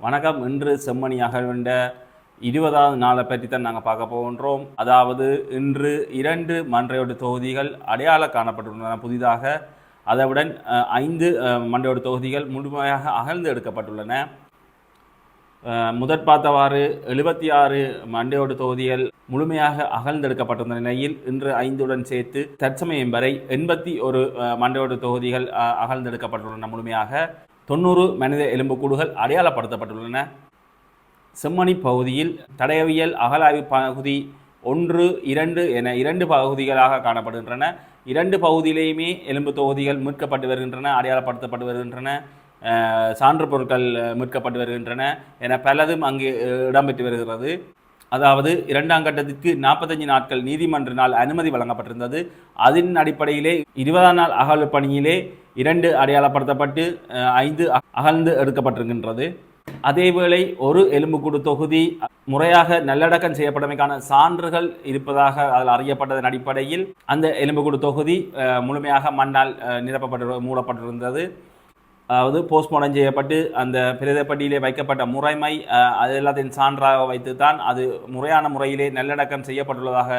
வணக்கம். இன்று செம்மணி வேண்ட இருபதாவது நாளை பற்றி தான் நாங்கள் பார்க்க போகின்றோம். அதாவது இன்று இரண்டு மன்றையோடு தொகுதிகள் அடையாள காணப்பட்டுள்ளன புதிதாக. அதவுடன் ஐந்து அஹ், தொகுதிகள் முழுமையாக அகழ்ந்து எடுக்கப்பட்டுள்ளன. முதற் பார்த்தவாறு எழுபத்தி ஆறு மண்டையோடு தொகுதிகள் முழுமையாக அகழ்ந்தெடுக்கப்பட்டிருந்த நிலையில் இன்று ஐந்துடன் சேர்த்து தற்சமயம் வரை எண்பத்தி ஒரு மண்டையோடு தொகுதிகள் அகழ்ந்தெடுக்கப்பட்டுள்ளன முழுமையாக. தொண்ணூறு மனித எலும்புக்கூடுகள் அடையாளப்படுத்தப்பட்டுள்ளன. செம்மணி பகுதியில் தடயவியல் அகலாய்வு பகுதி ஒன்று இரண்டு என இரண்டு பகுதிகளாக காணப்படுகின்றன. இரண்டு பகுதியிலேயுமே எலும்பு தொகுதிகள் மீட்கப்பட்டு வருகின்றன அடையாளப்படுத்தப்பட்டு வருகின்றன. சான்று பொருட்கள் மீட்கப்பட்டு வருகின்றன என பலதும் அங்கே இடம்பெற்று வருகிறது. அதாவது இரண்டாம் கட்டத்திற்கு நாற்பத்தஞ்சு நாட்கள் நீதிமன்றினால் அனுமதி வழங்கப்பட்டிருந்தது. அதன் அடிப்படையிலே இருபதாம் நாள் அகழ்வு பணியிலே இரண்டு அடையாளப்படுத்தப்பட்டு அஹ், ஐந்து அகழ்ந்து எடுக்கப்பட்டிருக்கின்றது. அதேவேளை ஒரு எலும்புக்கூடு தொகுதி முறையாக நல்லடக்கம் செய்யப்பட்டமைக்கான சான்றுகள் இருப்பதாக அதில் அறியப்பட்டதன் அடிப்படையில் அந்த எலும்புக்கூடு தொகுதி அஹ், முழுமையாக மண்ணால் அஹ், நிரப்பப்பட்டு மூடப்பட்டிருந்தது. அதாவது போஸ்ட்மார்டம் செய்யப்பட்டு அந்த பிரதப்பட்டியிலே வைக்கப்பட்ட முறைமை அது எல்லாத்தையும் சான்றாக வைத்து தான் அது முறையான முறையிலே நல்லடக்கம் செய்யப்பட்டுள்ளதாக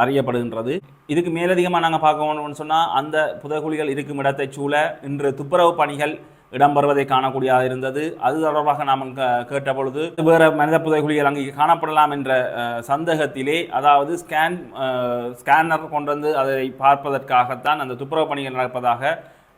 அறியப்படுகின்றது. இதுக்கு மேலதிகமாக நாங்கள் பார்க்கணும்னு சொன்னால் அந்த புதகுழிகள் இருக்கும் இடத்தைச் சூழ இன்று துப்புரவு பணிகள் இடம்பெறுவதை காணக்கூடியதாக இருந்தது. அது தொடர்பாக நாம் க- கேட்ட பொழுது வேறு மனித புதைகுழிகள் அங்கே காணப்படலாம் என்ற சந்தேகத்திலே அதாவது ஸ்கேன் ஸ்கேனர் கொண்டு வந்து அதை பார்ப்பதற்காகத்தான் அந்த துப்புரவு பணிகள் நடப்பதாக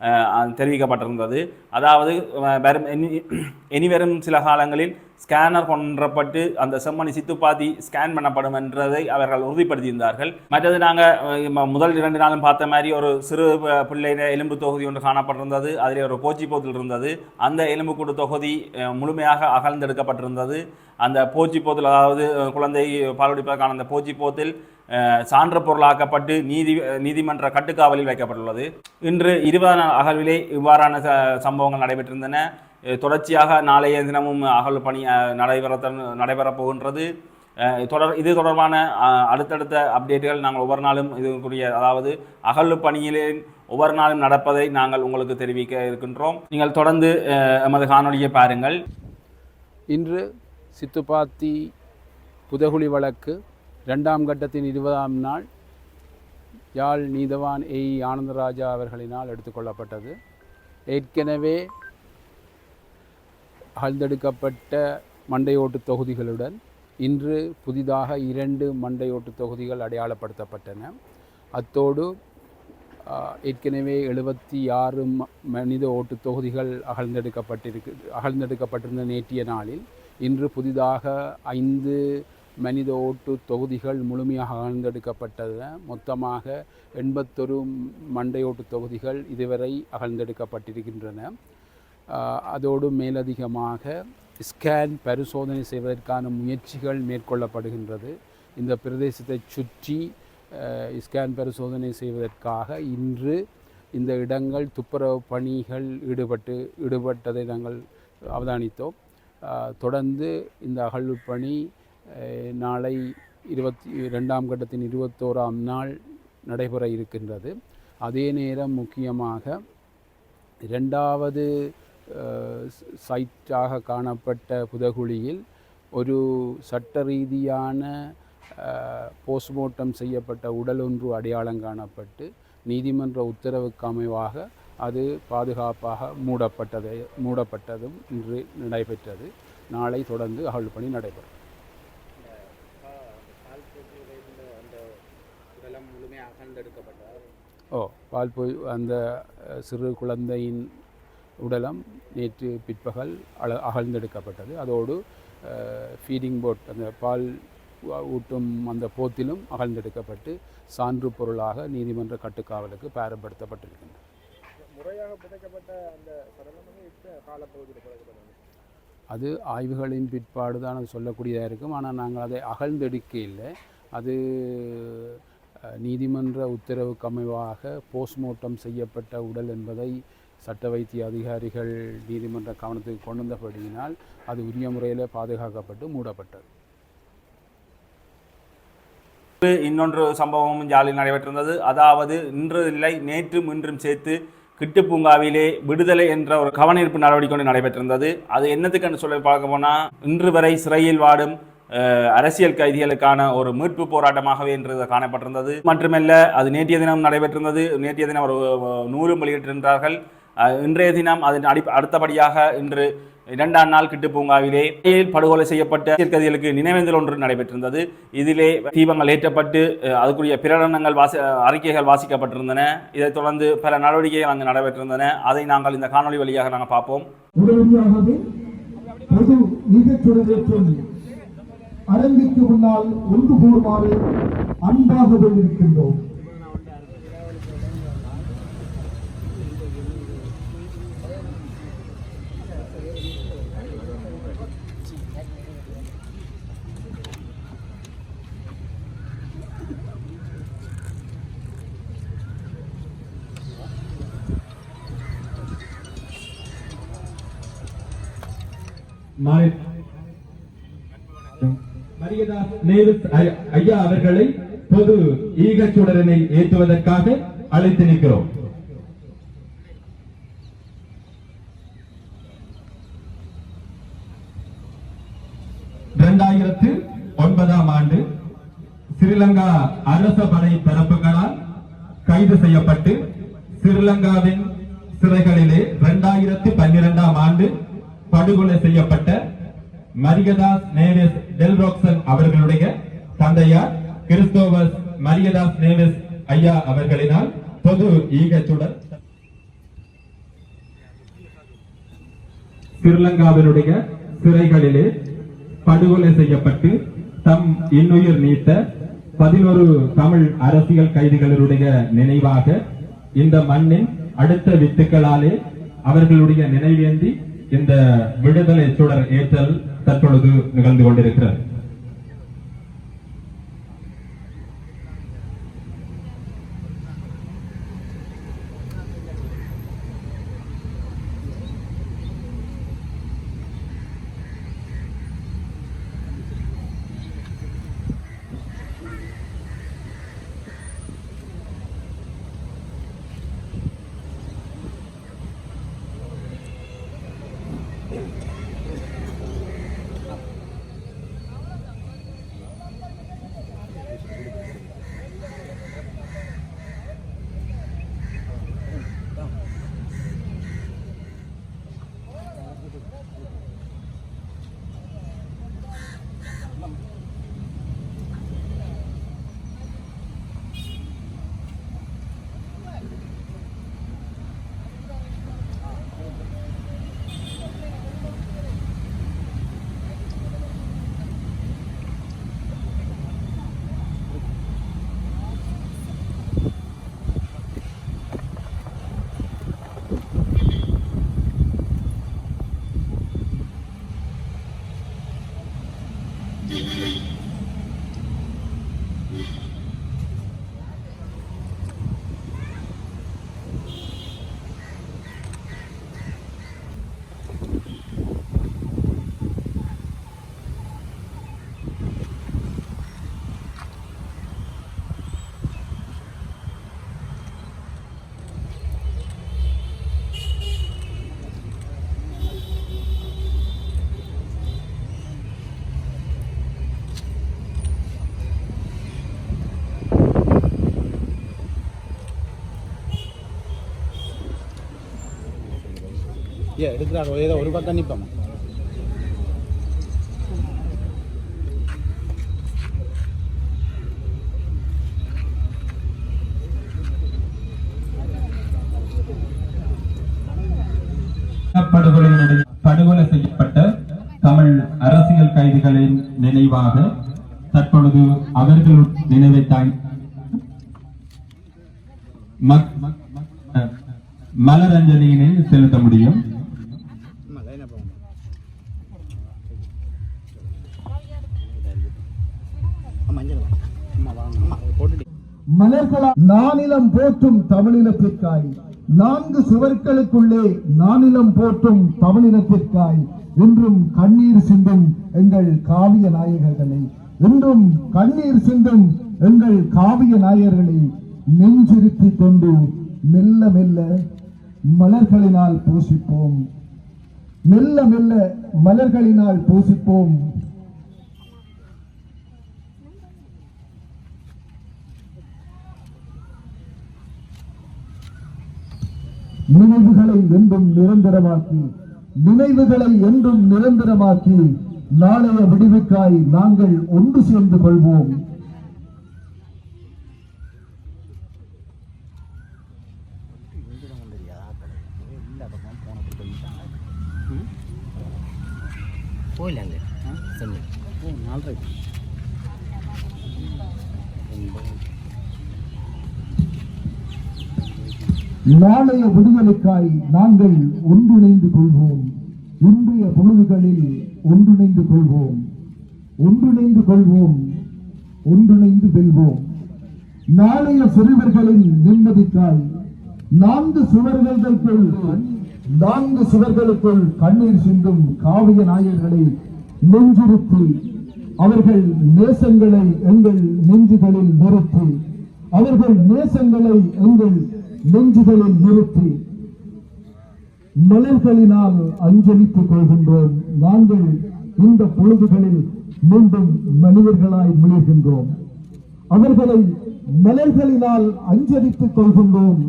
தெரிவிக்கப்பட்டிருந்தது. அதாவது அஹ், வரும் இனி- வரும் சில காலங்களில் ஸ்கேனர் கொன்றப்பட்டு அந்த செம்மணி சித்துப்பாத்தி ஸ்கேன் பண்ணப்படும் என்றதை அவர்கள் உறுதிப்படுத்தியிருந்தார்கள். மற்றது நாங்கள் முதல் இரண்டு நாளும் பார்த்த மாதிரி ஒரு சிறு ப- பிள்ளையின எலும்பு தொகுதி ஒன்று காணப்பட்டிருந்தது. அதில் ஒரு போச்சி போத்தில் இருந்தது. அந்த எலும்புக்கூடு தொகுதி முழுமையாக அகழ்ந்தெடுக்கப்பட்டிருந்தது. அந்த போச்சி போத்தில் அதாவது குழந்தை பாலுடிப்பதற்கான அந்த போச்சி போத்தில் சான்று பொருளாக்கப்பட்டு நீதி நீதிமன்ற கட்டுக்காவலில் வைக்கப்பட்டுள்ளது. இன்று இருபது நாள் அகழ்விலே இவ்வாறான ச- சம்பவங்கள் நடைபெற்றிருந்தன. தொடர்ச்சியாக நாளைய தினமும் அகல் பணி நடைபெற நடைபெறப் போகின்றது தொடர் இது தொடர்பான அடுத்தடுத்த அப்டேட்டுகள் நாங்கள் ஒவ்வொரு நாளும் இதுக்குரிய அதாவது அகல் பணியிலே ஒவ்வொரு நாளும் நடப்பதை நாங்கள் உங்களுக்கு தெரிவிக்க இருக்கின்றோம். நீங்கள் தொடர்ந்து எமது காணொலியை பாருங்கள். இன்று சித்துப்பாத்தி புதகுழி வழக்கு இரண்டாம் கட்டத்தின் இருபதாம் நாள் யாழ் நீதவான் ஏ ஆனந்தராஜா அவர்களினால் எடுத்துக்கொள்ளப்பட்டது. ஏற்கனவே அகழ்ந்தெடுக்கப்பட்ட மண்டையோட்டு தொகுதிகளுடன் இன்று புதிதாக இரண்டு மண்டையோட்டு தொகுதிகள் அடையாளப்படுத்தப்பட்டன. அத்தோடு ஏற்கனவே எழுபத்தி ஆறு ம- மனித ஓட்டு தொகுதிகள் அகழ்ந்தெடுக்கப்பட்டிருக்கு அகழ்ந்தெடுக்கப்பட்டிருந்த நேற்றைய நாளில். இன்று புதிதாக ஐந்து மனித ஓட்டு தொகுதிகள் முழுமையாக அகழ்ந்தெடுக்கப்பட்டது. மொத்தமாக எண்பத்தொரு மண்டையோட்டு தொகுதிகள் இதுவரை அகழ்ந்தெடுக்கப்பட்டிருக்கின்றன. அதோடு மேலதிகமாக ஸ்கேன் பரிசோதனை செய்வதற்கான முயற்சிகள் மேற்கொள்ளப்படுகின்றது. இந்த பிரதேசத்தை சுற்றி ஸ்கேன் பரிசோதனை செய்வதற்காக இன்று இந்த இடங்கள் துப்புரவு பணிகள் ஈடுபட்டு ஈடுபட்டதை நாங்கள் அவதானித்தோம். தொடர்ந்து இந்த அகழ்வு பணி நாளை இருபத்தி ரெண்டாம் கட்டத்தின் இருபத்தோராம் நாள் நடைபெற இருக்கின்றது. அதே நேரம் முக்கியமாக இரண்டாவது சைட்டாக காணப்பட்ட புதகுழியில் ஒரு சட்ட ரீதியான போஸ்ட்மார்ட்டம் செய்யப்பட்ட உடல் ஒன்று அடையாளம் காணப்பட்டு நீதிமன்ற உத்தரவுக்கு அமைவாக அது பாதுகாப்பாக மூடப்பட்டது மூடப்பட்டதும் இன்று நடைபெற்றது. நாளை தொடர்ந்து அகழ்வு பணி நடைபெறும். ஓ பால் போய் அந்த சிறு குழந்தையின் உடலம் நேற்று பிற்பகல் அழ அகழ்ந்தெடுக்கப்பட்டது. அதோடு ஃபீடிங் போட் அந்த பால் ஊட்டும் அந்த போத்திலும் அகழ்ந்தெடுக்கப்பட்டு சான்று பொருளாக நீதிமன்ற கட்டுக்காவலுக்கு புதைக்கப்பட்டது அது ஆய்வுகளின் பிற்பாடு தான் அது சொல்லக்கூடியதாக இருக்கும். ஆனால் நாங்கள் அதை அகழ்ந்தெடுக்க இல்லை. அது நீதிமன்ற உத்தரவுக்கு அமைவாக போஸ்ட்மார்ட்டம் செய்யப்பட்ட உடல் என்பதை சட்ட வைத்திய அதிகாரிகள் நீதிமன்ற கவனத்துக்கு கொண்டு வந்தபடியினால் அது உரிய முறையில் பாதுகாக்கப்பட்டு மூடப்பட்டது. இன்னொன்று சம்பவமும் ஜாலியில் நடைபெற்றிருந்தது. அதாவது இன்று இல்லை நேற்றும் இன்றும் சேர்த்து கிட்டு பூங்காவிலே விடுதலை என்ற ஒரு கவனீர்ப்பு நடவடிக்கை ஒன்று நடைபெற்றிருந்தது. அது என்னத்துக்குன்னு சொல்லி பார்க்க போனால் இன்று வரை சிறையில் வாடும் அரசியல் கைதிகளுக்கான ஒரு மீட்பு போராட்டமாகவே என்று காணப்பட்டிருந்தது. மட்டுமல்ல அது நேற்றைய தினம் நடைபெற்றிருந்தது. நேற்றைய தினம் ஒரு நூலும் வெளியிட்டிருந்தார்கள். இன்றைய தினம் அதன் அடி அடுத்தபடியாக இன்று இரண்டாம் நாள் கிட்டு பூங்காவிலே படுகொலை செய்யப்பட்ட அரசியல் கைதிகளுக்கு நினைவேந்தல் ஒன்று நடைபெற்றிருந்தது. இதிலே தீபங்கள் ஏற்றப்பட்டு அதுக்குரிய பிரகடனங்கள் வாசி அறிக்கைகள் வாசிக்கப்பட்டிருந்தன. இதைத் தொடர்ந்து பல நடவடிக்கைகள் அங்கு நடைபெற்றிருந்தன. அதை நாங்கள் இந்த காணொளி வழியாக நாங்கள் பார்ப்போம். அரங்கிற்கு முன்னால் ஒன்று கூடுமாறு அன்பாக இருக்கின்றோம். Night மரியதாஸ் ஐயா அவர்களை பொது ஈகச்சுடரனை ஏற்றுவதற்காக அழைத்து நிற்கிறோம். இரண்டாயிரத்து ஒன்பதாம் ஆண்டு ஸ்ரீலங்கா அரச படை தரப்புகளால் கைது செய்யப்பட்டு ஸ்ரீலங்காவின் சிறைகளிலே இரண்டாயிரத்தி பன்னிரெண்டாம் ஆண்டு படுகொலை செய்யப்பட்ட மரியதாஸ் நேவிஸ் டெல்ரோக்சன் அவர்களுடைய தந்தையார் கிறிஸ்தோவஸ் மரியதாஸ் நேவிஸ் ஐயா அவர்களினால் பொது ஈகத்துடன் ஸ்ரீலங்காவினுடைய சிறைகளிலே படுகொலை செய்யப்பட்டு தம் இன்னுயிர் நீத்த பதினோரு தமிழ் அரசியல் கைதிகளுடைய நினைவாக இந்த மண்ணின் அடுத்த வித்துக்களாலே அவர்களுடைய நினைவேந்தி இந்த விடுதலை சுடர் ஏற்றல் தற்பொழுது நிகழ்ந்து கொண்டிருக்கிறது. ஏ எடுக்கிறார் ஏதோ ஒரு பக்கம் நிற்போம் படுகொலை செய்யப்பட்ட தமிழ் அரசியல் கைதிகளின் நினைவாக தற்பொழுது அவர்கள் நினைவை தாய் மலரஞ்சலியினை செலுத்த முடியும். மலர்களா நானிலம் போற்றும் தமிழினத்திற்காய் நான்கு சுவர்களுக்குள்ளே நானிலம் போற்றும் தமிழினத்திற்காய் இன்றும் கண்ணீர் சிந்தும் எங்கள் காவிய நாயகர்களை இன்றும் கண்ணீர் சிந்தும் எங்கள் காவிய நாயகர்களை நெஞ்சிருத்தி கொண்டு மெல்ல மெல்ல மலர்களினால் பூசிப்போம். மெல்ல மெல்ல மலர்களினால் பூசிப்போம். நினைவுகளை என்றும் நிரந்தரமாக்கி நினைவுகளை என்றும் நிரந்தரமாக்கி நாளைய விடுவிக்காய் நாங்கள் ஒன்று சேர்ந்து கொள்வோம். போயிலாங்க. சொல்லு ஓ நாலரை. நாளைய விடுதலைக்காய் நாங்கள் ஒன்றிணைந்து கொள்வோம். இன்றைய பொழுதுகளில் ஒன்றிணைந்து கொள்வோம். ஒன்றிணைந்து கொள்வோம். ஒன்றிணைந்து வெல்வோம். நாளைய சிறுவர்களின் நிம்மதிக்காய் நான்கு சுவர்களுக்குள் நான்கு சுவர்களுக்குள் கண்ணீர் சிந்தும் காவிய நாயர்களை நெஞ்சிருத்தி அவர்கள் நேசங்களை எங்கள் நெஞ்சுகளில் நிறுத்தி அவர்கள் நேசங்களை எங்கள் நெஞ்சுகளை நிறுத்தி மலர்களினால் அஞ்சலித்துக் கொள்கின்றோம். நாங்கள் இந்த பொழுதுகளில் மீண்டும் மனிதர்களாய் மிளிர்கின்றோம் அவர்களை மலர்களினால் அஞ்சலித்துக் கொள்கின்றோம்.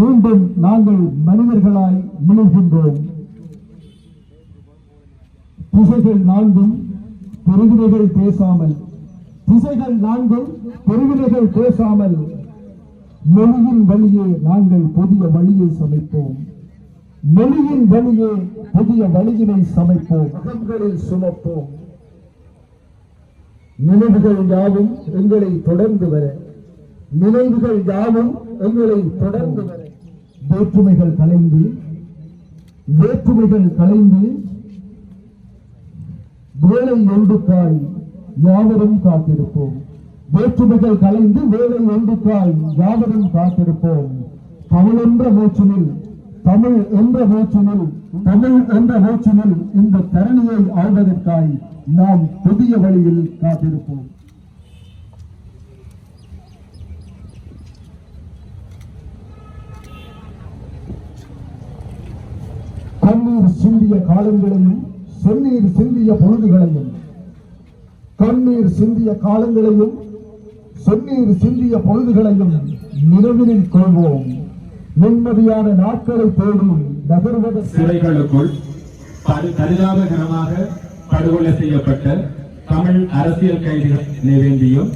மீண்டும் நாங்கள் மனிதர்களாய் மிளிர்கின்றோம் திசைகள் நான்கும் பெருவினைகள் பேசாமல் திசைகள் நான்கும் பெருவினைகள் பேசாமல் மொழியின் வழியே நாங்கள் புதிய வழியை சமைப்போம். மொழியின் வழியே புதிய வழியினை சமைப்போம். அகங்களில் சுமப்போம். நினைவுகள் யாவும் எங்களை தொடர்ந்து வர. நினைவுகள் யாவும் எங்களை தொடர்ந்து வர. வேற்றுமைகள் கலைந்து வேற்றுமைகள் கலைந்து வேலை ஒன்றுக்காய் யாவரும் காத்திருப்போம். வேற்றுமைகள் கலைந்து வேலை ஒன்றுக்காய் யாவரும் காத்திருப்போம். தமிழ் என்ற மூச்சினில் தமிழ் என்ற மூச்சினில் தமிழ் என்ற மூச்சினில் இந்த தரணியை ஆள்வதற்காய் நாம் புதிய வழியில் காத்திருப்போம். கண்ணீர் சிந்திய காலங்களையும் சென்னீர் சிந்திய பொழுதுகளையும் கண்ணீர் சிந்திய காலங்களையும் செந்நீர் சிந்திய பொழுதுகளையும் நினைவினில் கொள்வோம். நிம்மதியான நாட்களை தேடி நகர்வதற்கு சிறைகளுக்குள் பரிதாபகரமாக படுகொலை செய்யப்பட்ட தமிழ் அரசியல் கைதிகள் நினைவேந்தியும்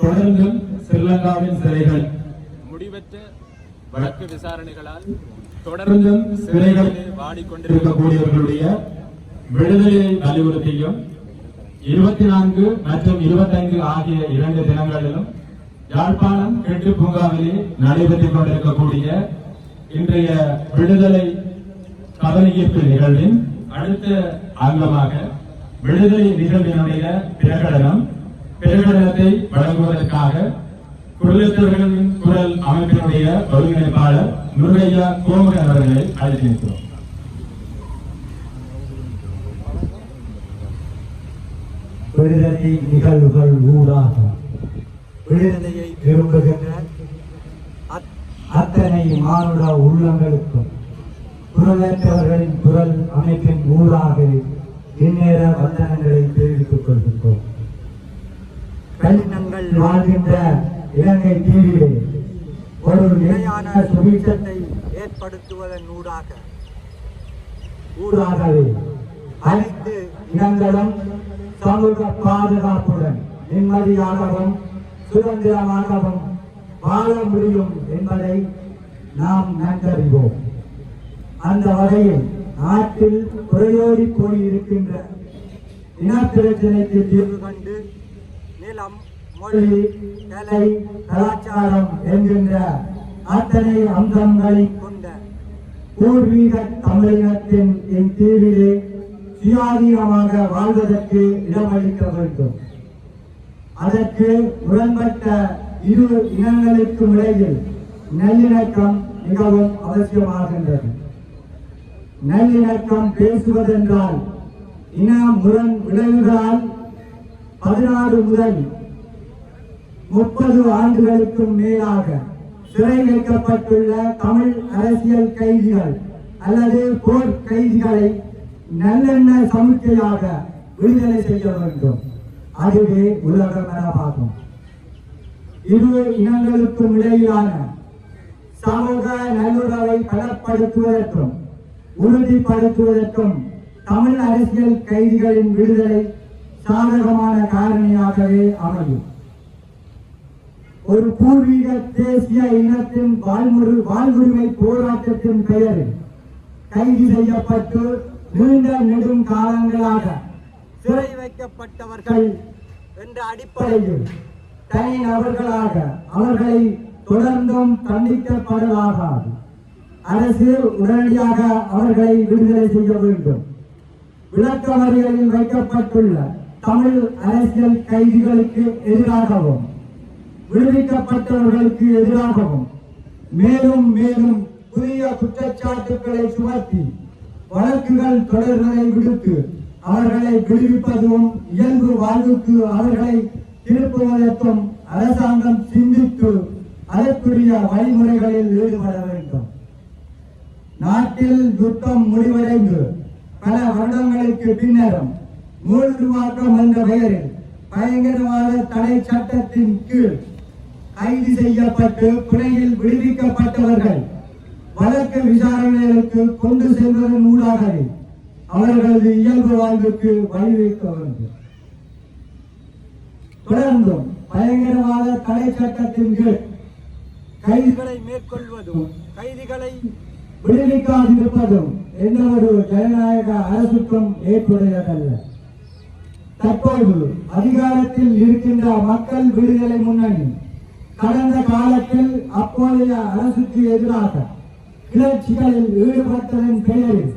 தொடர்ந்தும் ஸ்ரீலங்காவின் சிறைகள் முடிவற்ற வழக்கு விசாரணைகளால் தொடர்ந்தும் சிறைகள் வாடிக்கொண்டிருக்கும் இருக்கக்கூடியவர்களுடைய விடுதலையை வலியுறுத்தியும் இருபத்தி நான்கு மற்றும் இருபத்தைந்து ஆகிய இரண்டு தினங்களிலும் யாழ்ப்பாணம் கெட்டு பூங்காவிலே நடைபெற்றுக் கொண்டிருக்கக்கூடிய இன்றைய விடுதலை கவனஈர்ப்பு நிகழ்வின் அடுத்த அங்கமாக விடுதலை நிகழ்வினுடைய பிரகடனம் பிரகடனத்தை வழங்குவதற்காக குரலத்தவர்களின் குரல் அமைப்பினுடைய ஒருங்கிணைப்பாளர் முருகையா கோமகன் அவர்களை அழைத்திருக்கிறோம் விடுதலை நிகழ்வுகள் ஊடாக விடுதலையை விரும்புகின்ற அத்தனை மானுட உள்ளங்களுக்கும் குரலற்றவர்களின் குரல் அமைப்பின் ஊடாக இந்நேர வந்தனங்களை தெரிவித்துக் கொள்கின்றோம். கலினங்கள் வாழ்கின்ற இலங்கை தீவிலே ஒரு நிலையான சுபீட்சத்தை ஏற்படுத்துவதன் ஊடாக ஊடாகவே அனைத்து இனங்களும் சமூக பாதுகாப்புடன் நிம்மதியாகவும் சுதந்திரமாகவும் வாழ முடியும் என்பதை நாம் நன்கறிவோம். அந்த வகையில் நாட்டில் குறையோடி போயிருக்கின்ற இனப்பிரச்சனைக்கு தீர்வு கண்டு நிலம் மொழி கலை கலாச்சாரம் என்கின்ற அத்தனை அம்சங்களை கொண்ட பூர்வீக தமிழினத்தின் என் தீவிலே சுயாதீனமாக வாழ்வதற்கு இடமளிக்க வேண்டும். அதற்கு முரண்பட்ட இரு இனங்களுக்கும் இடையில் நல்லிணக்கம் மிகவும் அவசியமாகின்றது. நல்லிணக்கம் பேசுவதென்றால் இன முரண் விளைவுகளால் பதினாறு முதல் முப்பது ஆண்டுகளுக்கும் மேலாக சிறை வைக்கப்பட்டுள்ள தமிழ் அரசியல் கைதிகள் அல்லது போர் கைதிகளை நல்லெண்ண சமிக்கையாக விடுதலை செய்ய வேண்டும். அதுவே உலக மரபாகும் இரு இனங்களுக்கும் இடையிலான சமூக நல்லுறவை பலப்படுத்துவதற்கும் உறுதிப்படுத்துவதற்கும் தமிழ் அரசியல் கைதிகளின் விடுதலை சாதகமான காரணியாகவே அமையும். ஒரு பூர்வீக தேசிய இனத்தின் வாழ்முறை வாழ்வுரிமை போராட்டத்தின் பெயரில் கைது செய்யப்பட்டு நீண்ட நெடும் காலங்களாக சிறை வைக்கப்பட்டவர்கள் என்ற அடிப்படையில் தனி நபர்களாக அவர்களை தொடர்ந்தும் தண்டிக்கப்படலாகாது அரசு உடனடியாக அவர்களை விடுதலை செய்ய வேண்டும். விளக்கமறியலில் வைக்கப்பட்டுள்ள தமிழ் அரசியல் கைதிகளுக்கு எதிராகவும் விடுவிக்கப்பட்டவர்களுக்கு எதிராகவும் மேலும் மேலும் புதிய குற்றச்சாட்டுக்களை சுமத்தி வழக்குகள் தொடர்களை விடுத்து அவர்களை விடுவிப்பதும் இயல்பு வாழ்வுக்கு அவர்களை திருப்புவதற்கும் அரசாங்கம் சிந்தித்து அதற்குரிய வழிமுறைகளில் ஈடுபட வேண்டும். நாட்டில் யுத்தம் முடிவடைந்து பல வருடங்களுக்கு பின்னரும் மூழ்குவாக்கம் என்ற பெயரில் பயங்கரவாத தடை சட்டத்தின் கீழ் கைது செய்யப்பட்டு பிணையில் விடுவிக்கப்பட்டவர்கள் வழக்கு விசாரணைகளுக்கு கொண்டு செல்வதன் ஊடாகவே அவர்களது இயல்பு வாழ்வுக்கு வழிவகுக்க வேண்டும். தொடர்ந்தும் பயங்கரவாத தடை சட்டத்தின் கீழ் கைதுகளை மேற்கொள்வதும் கைதிகளை விடுவிக்காதிருப்பதும் எந்த ஒரு ஜனநாயக அரசுக்கும் ஏற்புடையதல்ல. தற்போது அதிகாரத்தில் இருக்கின்ற மக்கள் விடுதலை முன்னணி கடந்த காலத்தில் அப்போதைய அரசுக்கு எதிராக கிளர்ச்சிகளில் ஈடுபட்டதன் பெயரில்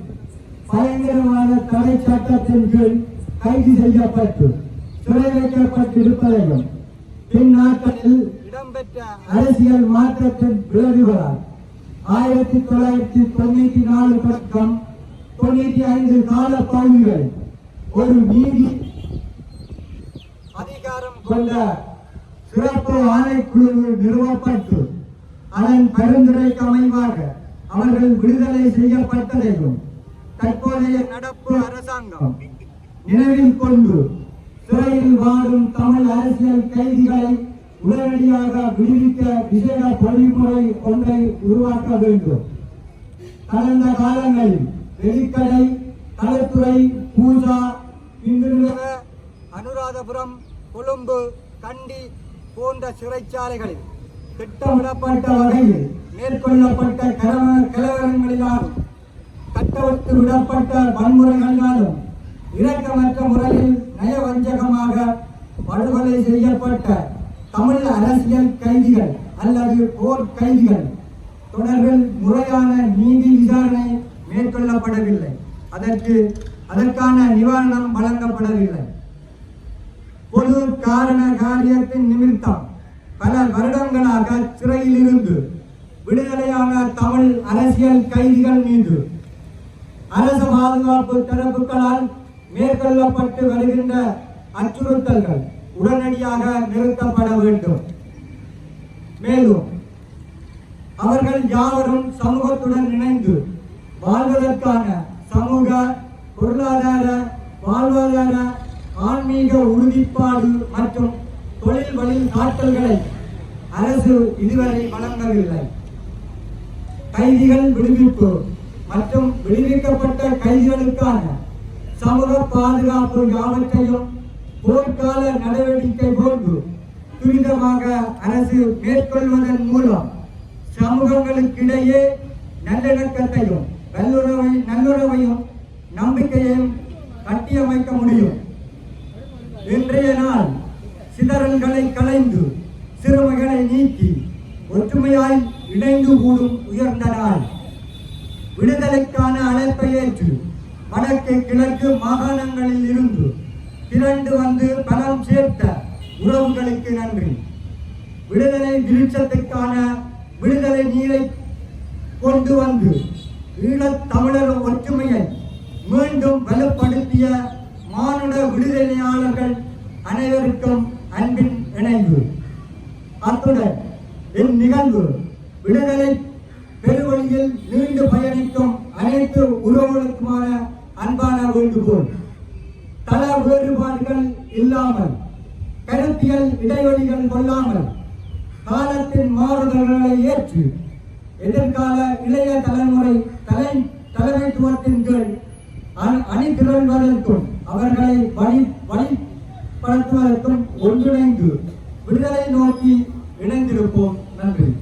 பயங்கரவாத தடை சட்டத்தின் கீழ் கைது செய்யப்பட்டு சிறை வைக்கப்பட்டிருப்பதையும் பின்னாட்களில் இடம்பெற்ற அரசியல் மாற்றத்தின் விளைவுகளால் ஆயிரத்தி தொள்ளாயிரத்தி தொண்ணூத்தி நாலு பக்கம் தொண்ணூத்தி ஐந்து கால பகுதிகள் ஒரு நீதி அதிகாரம் கொண்ட சிறப்பு ஆணைக்குழு நிறுவப்பட்டு அதன் பரிந்துரைக்கு அமைவாக அவர்கள் விடுதலை செய்யப்பட்டதையும் தற்போதைய நடப்பு அரசாங்கம். நினைவில் கொண்டு சிறையில் வாழும் தமிழ் அரசியல் கைதிகளை உடனடியாக விடுவிக்க விசேட பொறிமுறை ஒன்றை உருவாக்க வேண்டும். கடந்த காலங்களில் வெளிக்கடை களத்துறை பூஜா இன்று அனுராதபுரம் கொழும்பு கண்டி போன்ற சிறைச்சாலைகளில் திட்டமிடப்பட்ட வகையில் மேற்கொள்ளப்பட்ட கலவ- கலவரங்களினாலும் கட்டவிட்டு விடப்பட்ட வன்முறைகளினாலும் இரக்கமற்ற முறையில் நயவஞ்சகமாக படுகொலை செய்யப்பட்ட தமிழ் அரசியல் கைதிகள் அல்லது போர் கைதிகள் தொடர்பில் முறையான நீதி விசாரணை மேற்கொள்ளப்படவில்லை. அதற்கு அதற்கான நிவாரணம் வழங்கப்படவில்லை. பொது காரண காரியத்தின் நிமித்தம் பல வருடங்களாக சிறையில் இருந்து விடுதலையான தமிழ் அரசியல் கைதிகள் மீது அரசு பாதுகாப்பு தரப்புகளால் மேற்கொள்ளப்பட்டு வருகின்ற அச்சுறுத்தல்கள் உடனடியாக நிறுத்தப்பட வேண்டும். மேலும் அவர்கள் யாவரும் சமூகத்துடன் இணைந்து வாழ்வதற்கான சமூக பொருளாதார வாழ்வாதார ஆன்மீக உறுதிப்பாடு மற்றும் தொழில் வழி காட்டல்களை அரசு இதுவரை வழங்கவில்லை. கைதிகள் விடுவிப்பு மற்றும் விடுவிக்கப்பட்ட கைதிகளுக்கான சமூக பாதுகாப்பு யாவற்றையும் போர்க்கால நடவடிக்கை போன்று துரிதமாக அரசு மேற்கொள்வதன் மூலம் சமூகங்களுக்கிடையே நல்லிணக்கத்தையும் நல்லுறவை நல்லுறவையும் நம்பிக்கையையும் கட்டியமைக்க முடியும். இன்றைய நாள் சிதறல்களை களைந்து சிறுமைகளை நீக்கி ஒற்றுமையாய் இணைந்து கூடும் உயர்ந்த நாள். விடுதலைக்கான அழைப்பை ஏற்று வடக்கு கிழக்கு மாகாணங்களில் இருந்து திரண்டு வந்து பலம் சேர்த்த உறவுகளுக்கு நன்றி. விடுதலை விருட்சத்துக்கான விடுதலை நீரை கொண்டு வந்து ஈழத் தமிழர் ஒற்றுமையை மீண்டும் வலுப்படுத்திய மானுட விடுதலையாளர்கள் அனைவருக்கும் அன்பின் இணைவு. அத்துடன் இந்நிகழ்வு விடுதலை பெருவழியில் நீண்டு பயணிக்கும் அனைத்து உறவுகளுக்குமான அன்பான வேண்டுகோள். தள வேறுபாடுகள் இல்லாமல் கருத்தியல் இடைவெளிகள் கொள்ளாமல் காலத்தின் மாறுதல்களை ஏற்று எதிர்கால இளைய தலைமுறை தலை தலைமைத்துவத்தின் கீழ் அணிதிரள்வதற்கும் அவர்களை வழி வழிபடுத்துவதற்கும் ஒன்றிணைந்து விடுதலை நோக்கி இணைந்திருப்போம். நன்றி.